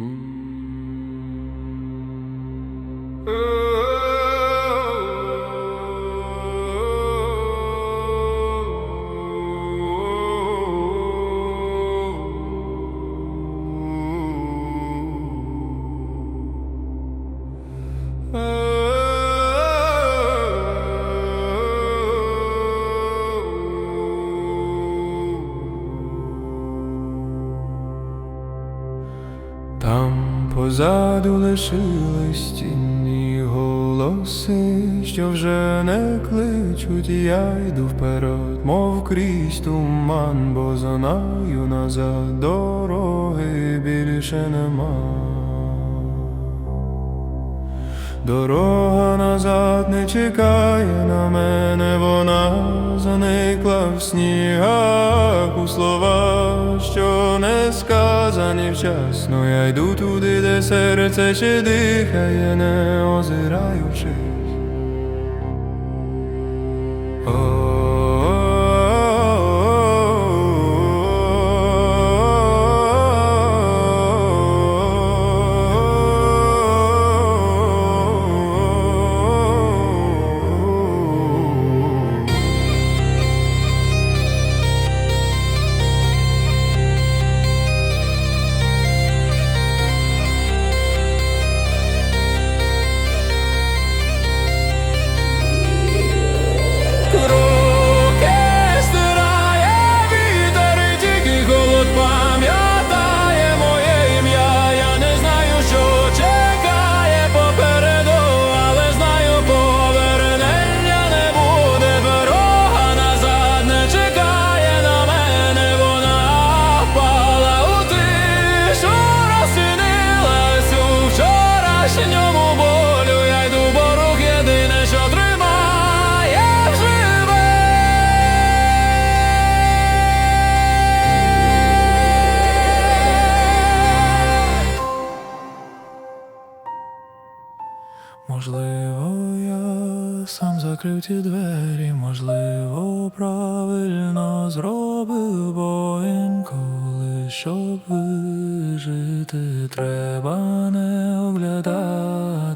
Mm. Uh. Там позаду лишились тінні голоси, що вже не кличуть, я йду вперед, мов крізь туман, бо знаю назад дороги більше нема. Дорога назад не чекає на мене, вона заникла в снігах у слова, що не сказані вчасно. Я йду туди, де серце ще дихає, не озираючись. Можливо, я сам закрив ті двері, можливо, правильно зробив, бо інколи, щоб вижити, треба не оглядатися.